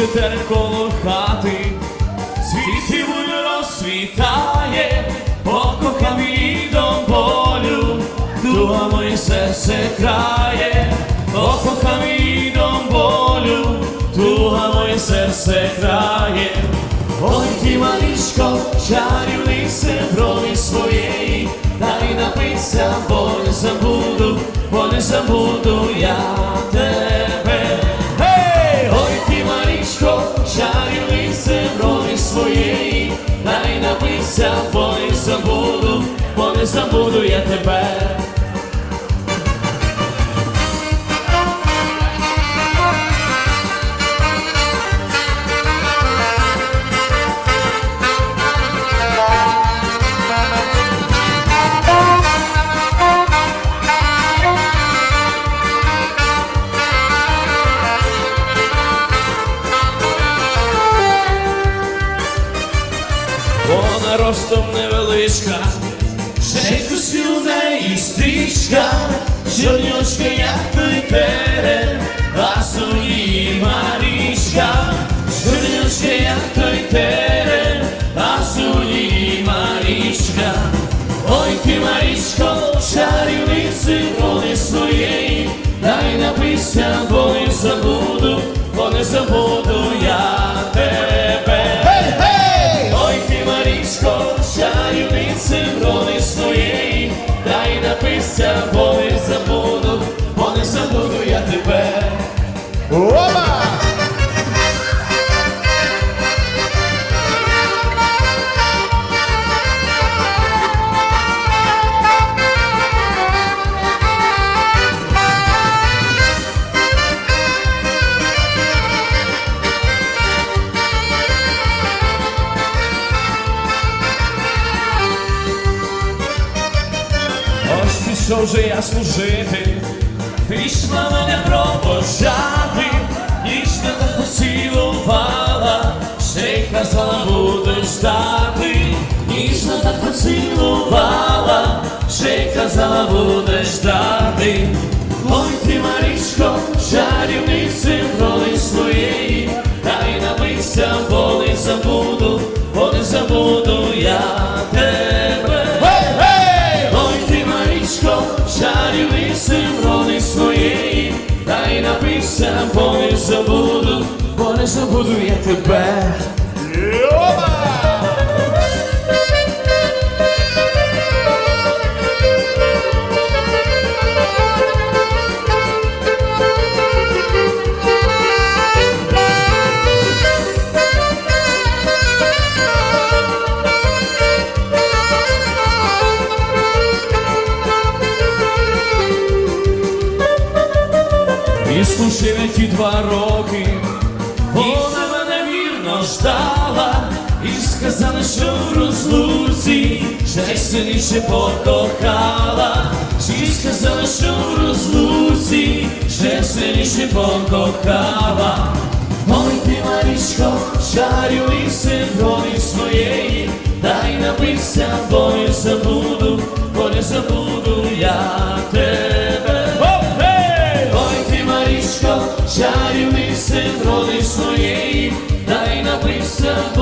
Трішки коло хати, буде розсвітає, покохав її до болю, туга моє серце крає, покохав її до болю, туга моє серце крає. Ой, ти малишко, чарівний синхроні своєї, дай напиться, бо не забуду, бо не забуду я напиться, бо забуду, бо не забуду я тебе. Ростом невеличка, ще костюм неї стрічка, чорнючка, як терен, а її Марічка, чорнючка, як той терен, а її Марічка. Ой, ти, Марічко, чарівниці воли своєї, дай напися, бо не забуду, бо не забуду Опа! Ось пішов же я служити, пішла мене провожати, Поцілувала, ще й казала буде ждати. Ой, ти, Марічко, чарівниці роли своєї, дай напися, бо не забуду, бо не забуду я тебе. Ой, ти, Марічко, чарівниці роли своєї, дай напися, бо не забуду, бо не забуду я тебе. Опа! Слушай ті два роки, вона мене вірно ждала, і сказала, що в розлуці ще сильніше покохала, і сказала, що в розлуці ще сильніше покохала. Ой, ти, Марічко, чарівний синхроні своєї, дай напися, бо не забуду, бо не забуду. Christmas.